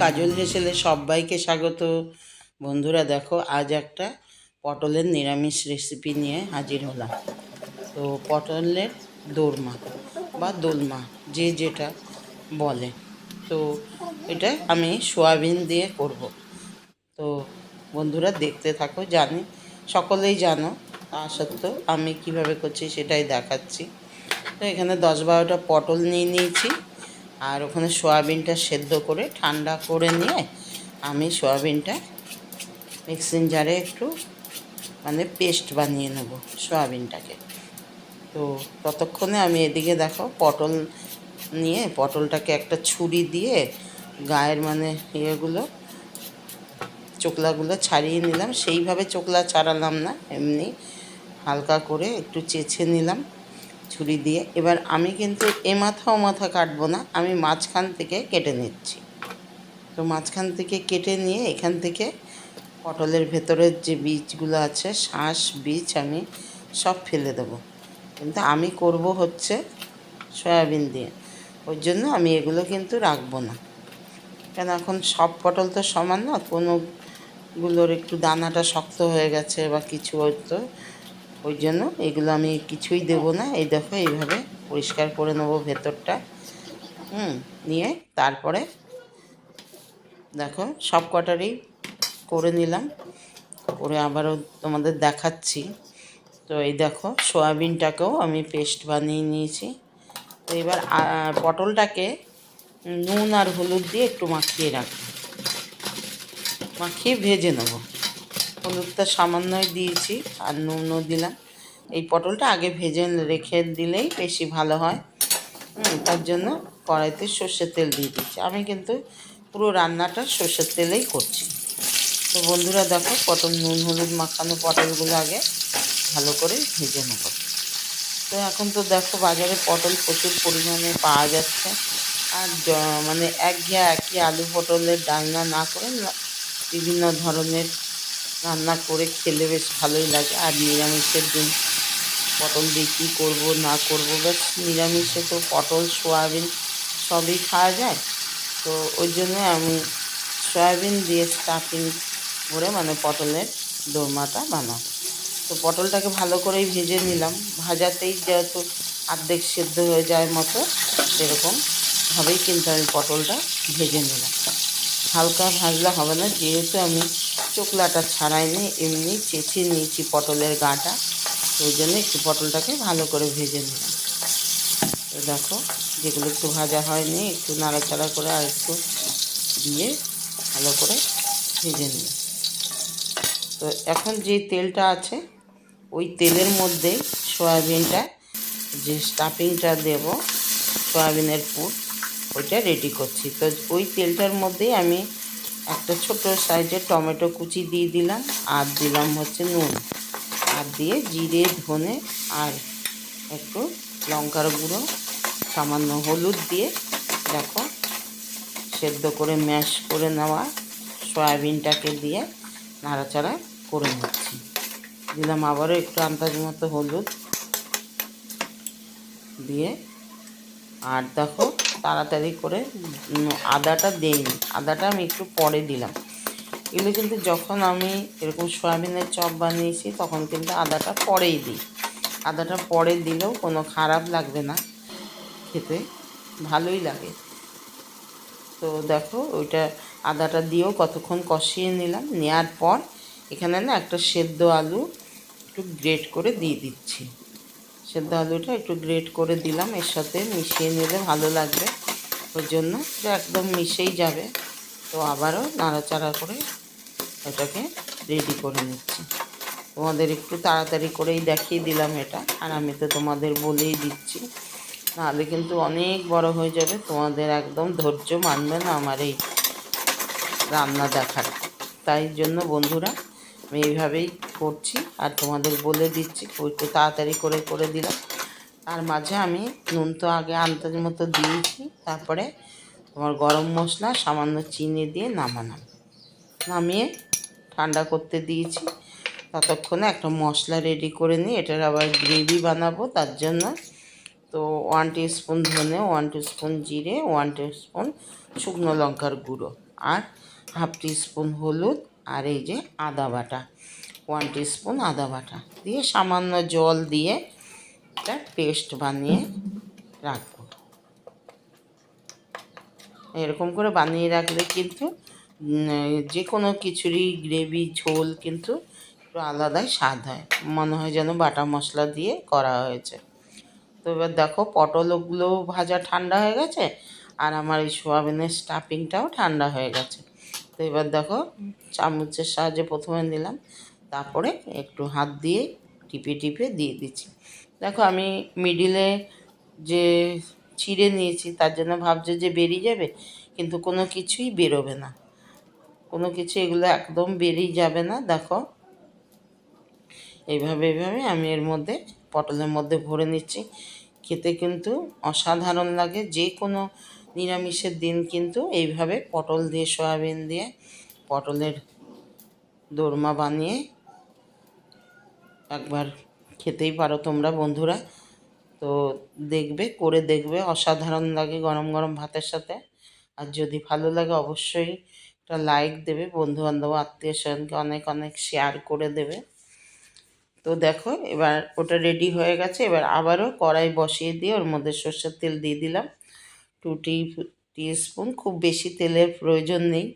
কাজল হেসেলে সবাইকে স্বাগত। বন্ধুরা, দেখো, আজ একটা পটলের নিরামিষ রেসিপি নিয়ে হাজির হলাম। তো পটলের দোরমা বা দোলমা, যে যেটা বলে, তো এটা আমি সোয়াবিন দিয়ে করব। তো বন্ধুরা, দেখতে থাকো, জানি, সকলেই জানো, তা সত্ত্বেও আমি কীভাবে করছি সেটাই দেখাচ্ছি। তো এখানে দশ বারোটা পটল নিয়ে নিয়েছি। আর ওখানে সোয়াবিনটা সেদ্ধ করে ঠান্ডা করে নিয়ে আমি সোয়াবিনটা মিক্সিং জারে একটু মানে পেস্ট বানিয়ে নেব সোয়াবিনটাকে। তো ততক্ষণে আমি এদিকে দেখো পটল নিয়ে পটলটাকে একটা ছুরি দিয়ে গায়ের মানে ইয়েগুলো চোকলাগুলো ছাড়িয়ে নিলাম। সেইভাবে চোকলা ছাড়ালাম না, এমনি হালকা করে একটু চেঁচে নিলাম। ছুরি দিয়ে। এবার আমি কিন্তু এ মাথা ও মাথা কাটবো না, আমি মাঝখান থেকে কেটে নিচ্ছি। তো মাঝখান থেকে কেটে নিয়ে এখান থেকে পটলের ভেতরের যে বীজগুলো আছে শ্বাস বীজ আমি সব ফেলে দেবো। কিন্তু আমি করব হচ্ছে সয়াবিন দিয়ে। ওই জন্য আমি এগুলো কিন্তু রাখব না। কেন এখন সব পটল তো সমান না, কোনোগুলোর একটু দানাটা শক্ত হয়ে গেছে বা কিছু হয়তো ওই জন্য এগুলো আমি কিছুই দেব না। এই দেখো, এইভাবে পরিষ্কার করে নেব ভেতরটা। হুম, নিয়ে তারপরে দেখো, সব কটারই করে নিলাম। করে আবারও তোমাদের দেখাচ্ছি। তো এই দেখো, সয়াবিনটাকেও আমি পেস্ট বানিয়ে নিয়েছি। তো এবার পটলটাকে নুন আর হলুদ দিয়ে একটু মাখিয়ে রাখব। মাখিয়ে ভেজে নেব। হলুদটা সামান্যই দিয়েছি আর নুনও দিলাম। এই পটলটা আগে ভেজে রেখে দিলেই বেশি ভালো হয়। তার জন্য কড়াইতে সর্ষের তেল দিয়ে দিচ্ছি। আমি কিন্তু পুরো রান্নাটা সর্ষের তেলেই করছি। তো বন্ধুরা দেখো, পটল নুন হলুদ মাখানো পটলগুলো আগে ভালো করে ভেজে নেব। তো এখন তো দেখো বাজারে পটল প্রচুর পরিমাণে পাওয়া যাচ্ছে। আর মানে এক ঘিয়া একই আলু পটলের ডালনা না করে বিভিন্ন ধরনের রান্না করে খেলে বেশ ভালোই লাগে। আর নিরামিষের দিন পটল দিয়ে কী করব, না করব, ব্যাস নিরামিষে তো পটল, সোয়াবিন সবই খাওয়া যায়। তো ওই জন্য আমি সয়াবিন দিয়ে স্টাফিং করে মানে পটলের দোরমাটা বানাবো। তো পটলটাকে ভালো করেই ভেজে নিলাম। ভাজাতেই যেহেতু অর্ধেক সেদ্ধ হয়ে যায় মতো, সেরকম ভাবেই কিন্তু আমি পটলটা ভেজে নিলাম। হালকা ভাজলে হবে না, যেহেতু আমি চোকলাটা ছাড়াইনি এমনি চেঁচে নিয়েছি পটলের গাটা। ওই জন্য একটু পটলটাকে ভালো করে ভেজে নিলাম। তো দেখো, যেগুলো একটু ভাজা হয়নি, একটু নাড়াচাড়া করে আর একটু দিয়ে ভালো করে ভেজে নিলাম। তো এখন যে তেলটা আছে, ওই তেলের মধ্যেই সয়াবিনটা, যে স্টাফিংটা দেব, সয়াবিনের পুর, ওইটা রেডি করছি। তো ওই তেলটার মধ্যেই আমি একটা ছোট সাইজের টমেটো কুচি দিয়ে দিলাম, আর দিলাম হচ্ছে নুন। আর দিয়ে জিরে, ধনে, আর একটু লঙ্কার গুঁড়ো, সামান্য হলুদ দিয়ে দেখো সেদ্ধ করে, ম্যাশ করে নেওয়া সয়াবিনটাকে দিয়ে নাড়াচাড়া করে নিচ্ছি। দিলাম আবারও একটু আন্দাজ মতো হলুদ দিয়ে। আর দেখো তাড়াতাড়ি করে আদাটা দেইনি। আদাটা আমি একটু পরে দিলাম। এগুলো কিন্তু যখন আমি এরকম সয়াবিনের চপ বানিয়েছি, তখন কিন্তু আদাটা পরেই দিই। আদাটা পরে দিলেও কোনো খারাপ লাগবে না খেতে, ভালোই লাগে। তো দেখো, ওইটা আদাটা দিয়েও কতক্ষণ কষিয়ে নিলাম। নেওয়ার পর এখানে না একটা সেদ্ধ আলু একটু গ্রেট করে দিয়ে দিচ্ছি। সেদ্ধ আলুটা একটু গ্রেট করে দিলাম, এর সাথে মিশিয়ে নিলে ভালো লাগবে। ওই জন্য একদম মিশেই যাবে। তো আবারও নাড়াচাড়া করে এটাকে রেডি করে নিচ্ছি। তোমাদের একটু তাড়াতাড়ি করেই দেখিয়ে দিলাম এটা, আর আমি তো তোমাদের বলেই দিচ্ছি। নাহলে কিন্তু অনেক বড় হয়ে যাবে, তোমাদের একদম ধৈর্য মানবে না আমার এই রান্না দেখার। তাই জন্য বন্ধুরা, আমি এইভাবেই করছি আর তোমাদের বলে দিচ্ছি, একটু তাড়াতাড়ি করে করে দিলাম। তার মাঝে আমি নুন তো আগে আন্দাজ মতো দিয়েছি, তারপরে তোমার গরম মশলা, সামান্য চিনি দিয়ে নামালাম। নামিয়ে ঠান্ডা করতে দিয়েছি। ততক্ষণে একটা মশলা রেডি করে নিই এটার আবার গ্রেভি বানাবো, তার জন্য তো ওয়ান স্পুন ধনে ওয়ান স্পুন জিরে ওয়ান স্পুন শুকনো লঙ্কার গুঁড়ো, আর হাফ স্পুন হলুদ, আর এই যে আদা বাটা। ওয়ান স্পুন আদা বাটা দিয়ে সামান্য জল দিয়ে একটা পেস্ট বানিয়ে রাখব। এরকম করে বানিয়ে রাখলে কিন্তু যে কোনো খিচুড়ি গ্রেভি ঝোল কিন্তু একটু আলাদাই স্বাদ হয়। মনে হয় যেন বাটা মশলা দিয়ে করা হয়েছে। তো এবার দেখো পটলগুলো ভাজা ঠান্ডা হয়ে গেছে আর আমার এই সোয়াবিনের স্টাফিংটাও ঠান্ডা হয়ে গেছে। তো এবার দেখো চামচের সাহায্যে প্রথমে নিলাম তারপরে একটু হাত দিয়ে টিপে টিপে দিয়ে দিচ্ছি। দেখো আমি মিডিলে যে ছিঁড়ে নিয়েছি, তার জন্য ভাবছে যে বেরিয়ে যাবে, কিন্তু কোনো কিছুই বেরোবে না। কোনো কিছু এগুলো একদম বেরিয়ে যাবে না, দেখো। এইভাবে এইভাবে আমি এর মধ্যে পটলের মধ্যে ভরে নিচ্ছি। খেতে কিন্তু অসাধারণ লাগে, যে কোনো নিরামিষের দিন কিন্তু এইভাবে পটল দিয়ে, সয়াবিন দিয়ে পটলের দোরমা বানিয়ে একবার খেতেই পারো তোমরা, বন্ধুরা। তো দেখবে, করে দেখবে। অসাধারণ লাগে গরম গরম ভাতের সাথে। আর যদি ভালো লাগে, অবশ্যই একটা লাইক দেবে। বন্ধু বান্ধব আত্মীয় স্বজনকে অনেক অনেক শেয়ার করে দেবে। তো দেখো, এবার ওটা রেডি হয়ে গেছে। এবার আবারও কড়াই বসিয়ে দিয়ে ওর মধ্যে সর্ষের তেল দিয়ে দিলাম। টু টি স্পুন খুব বেশি তেলের প্রয়োজন নেই।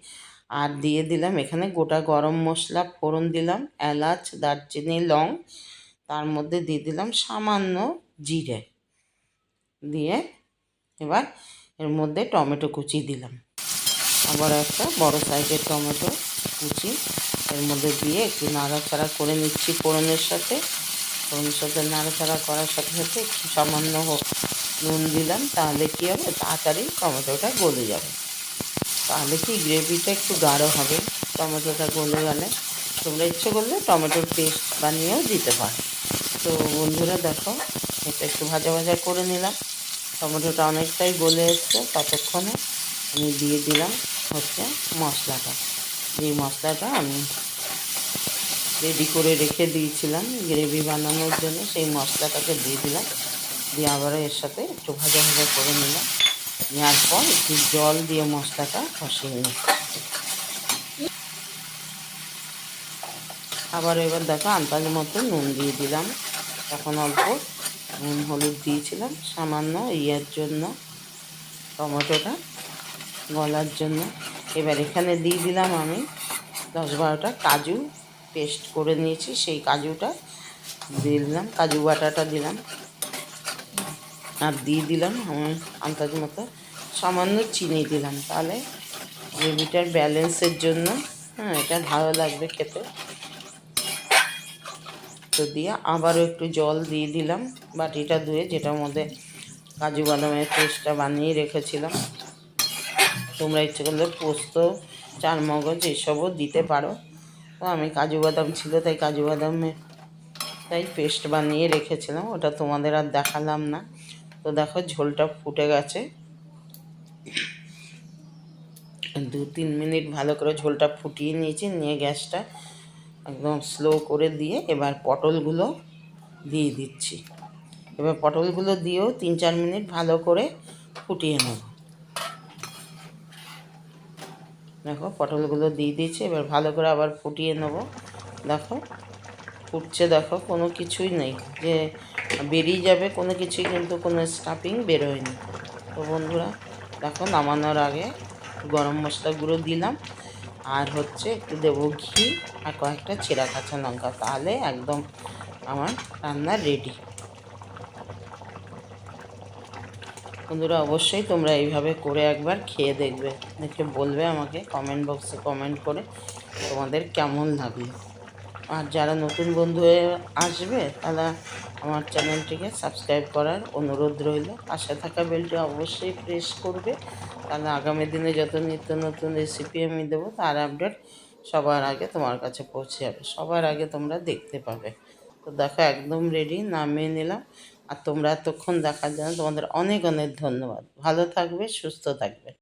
আর দিয়ে দিলাম এখানে গোটা গরম মশলা, ফোড়ন দিলাম, এলাচ, দারচিনি, লং, তার মধ্যে দিয়ে দিলাম সামান্য জিরে। দিয়ে এবার এর মধ্যে টমেটো কুচি দিলাম। আবার একটা বড় সাইজের টমেটো কুচি এর মধ্যে দিয়ে একটু নাড়াচাড়া করে নিচ্ছি ফোড়নের সাথে। ফোড়নের সাথে নাড়াচাড়া করার সাথে সাথে একটু সামান্য নুন দিলাম, তাহলে কী হবে? তাড়াতাড়ি টমেটোটা গলে যাবে। তাহলে কি গ্রেভিটা একটু গাঢ় হবে, টমেটোটা গলে গেলে। তোমরা ইচ্ছে করলে টমেটোর পেস্ট বানিয়েও দিতে পারো। তো বন্ধুরা দেখো, এটা একটু ভাজা ভাজা করে নিলাম। টমেটোটা অনেকটাই গলে এসছে, ততক্ষণে আমি দিয়ে দিলাম হচ্ছে মশলাটা। যে মশলাটা আমি রেডি করে রেখে দিয়েছিলাম গ্রেভি বানানোর জন্য, সেই মশলাটাকে দিয়ে দিলাম। দিয়ে আবারও এর সাথে একটু ভাজা ভাজা করে নিলাম। নেওয়ার পর একটু জল দিয়ে মশলাটা কষিয়ে নিচ্ছি আবার এবার দেখো আন্দাজ মতো নুন দিয়ে দিলাম। তখন অল্প নুন, হলুদ দিয়েছিলাম। সামান্য ইয়ের জন্য, টমেটোটা গলার জন্য। এবার এখানে দিয়ে দিলাম আমি দশ বারোটা কাজু পেস্ট করে নিয়েছি। সেই কাজুটা দিলাম, কাজু বাটাটা দিলাম। আর দিয়ে দিলাম আমি আন্দাজ মতো। সামান্য চিনি দিলাম তাহলে। গ্রেভিটার ব্যালেন্সের জন্য হ্যাঁ এটা ভালো লাগবে খেতে। তো দিয়ে আবারও একটু জল দিয়ে দিলাম, বাটিটা ধুয়ে যেটার মধ্যে কাজু বাদামের পেস্টটা বানিয়ে রেখেছিলাম। তোমরা ইচ্ছে করলে পোস্ত চার মগজ এসবও দিতে পারো। তো আমি কাজু বাদাম ছিল, তাই কাজু বাদামের, তাই পেস্ট বানিয়ে রেখেছিলাম। ওটা তোমাদের আর দেখালাম না। তো দেখো ঝোলটা ফুটে গেছে। দু তিন মিনিট ভালো করে ঝোলটা ফুটিয়ে নিয়েছি, নিয়ে গ্যাসটা একদম স্লো করে দিয়ে এবার পটলগুলো দিয়ে দিচ্ছি। এবার পটলগুলো দিয়েও তিন চার মিনিট ভালো করে ফুটিয়ে নেব। দেখো পটলগুলো দিয়ে দিয়েছি, এবার ভালো করে আবার ফুটিয়ে নেব। দেখো, ফুটছে দেখো কোনো কিছুই নেই। যে বেরিয়ে যাবে, কোনো কিছুই কিন্তু কোনো স্টাফিং বেরোয়নি। তো বন্ধুরা, দেখো নামানোর আগে গরম মশলা গুঁড়ো দিলাম, আর হচ্ছে একটু দেবো ঘি আর কয়েকটা ছেঁড়া কাঁচা লঙ্কা, তাহলে একদম আমার রান্না রেডি বন্ধুরা, অবশ্যই তোমরা এইভাবে করে একবার খেয়ে দেখবে, দেখে বলবে আমাকে কমেন্ট বক্সে কমেন্ট করে তোমাদের কেমন লাগল। আর যারা নতুন বন্ধু আসবে, তারা আমার চ্যানেলটিকে সাবস্ক্রাইব করার অনুরোধ রইল। পাশে থাকা বেলটি অবশ্যই প্রেস করবে। তাহলে আগামী দিনে যত নিত্য নতুন রেসিপি আমি দেবো, তার আপডেট সবার আগে তোমার কাছে পৌঁছে যাবে। সবার আগে তোমরা দেখতে পাবে। তো দেখো, একদম রেডি নামিয়ে নিলাম। আর তোমরা এতক্ষণ দেখার জন্য তোমাদের অনেক অনেক ধন্যবাদ। ভালো থাকবে, সুস্থ থাকবে।